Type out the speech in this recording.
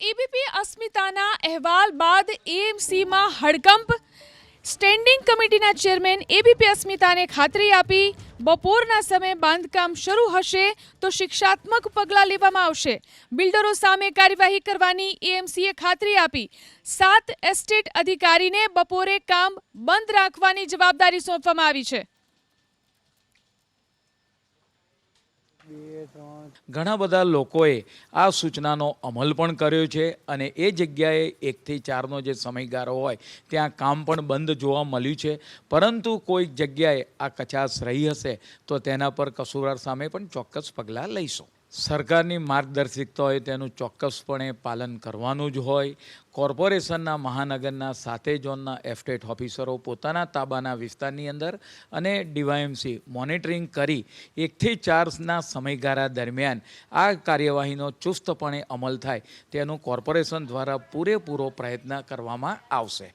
ABP અસ્મિતાના અહેવાલ બાદ એએમસીમાં હડકંપ. સ્ટેન્ડિંગ કમિટીના ચેરમેન એબીપી અસ્મિતાને ખાતરી આપી, બપોરના સમયે બાંધકામ શરૂ હશે તો શિક્ષાત્મક પગલાં લેવામાં આવશે. બિલ્ડરો સામે કાર્યવાહી કરવાની એએમસીએ ખાતરી આપી. સાત એસ્ટેટ અધિકારીને બપોરે કામ બંધ રાખવાની જવાબદારી સોંપવામાં આવી છે. ઘણા બધા લોકોએ આ સૂચનાનો અમલ પણ કર્યો છે અને એ જગ્યાએ એકથી ચારનો જે સમયગાળો હોય, ત્યાં કામ પણ બંધ જોવા મળ્યું છે. પરંતુ કોઈક જગ્યાએ આ કચાશ રહી હશે, તો તેના પર કસૂરવાર સામે પણ ચોક્કસ પગલાં લઈશું. સરકારની માર્ગદર્શિકતા હોય તેનું ચોક્કસપણે પાલન કરવાનું જ હોય. કોર્પોરેશનના મહાનગરના સાતે ઝોનના એફટેટ ઓફિસરો પોતાના તાબાના વિસ્તારની અંદર અને ડીવાયએમસી મોનિટરિંગ કરી એકથી ચારના સમયગાળા દરમિયાન આ કાર્યવાહીનો ચુસ્તપણે અમલ થાય તેનું કોર્પોરેશન દ્વારા પૂરેપૂરો પ્રયત્ન કરવામાં આવશે.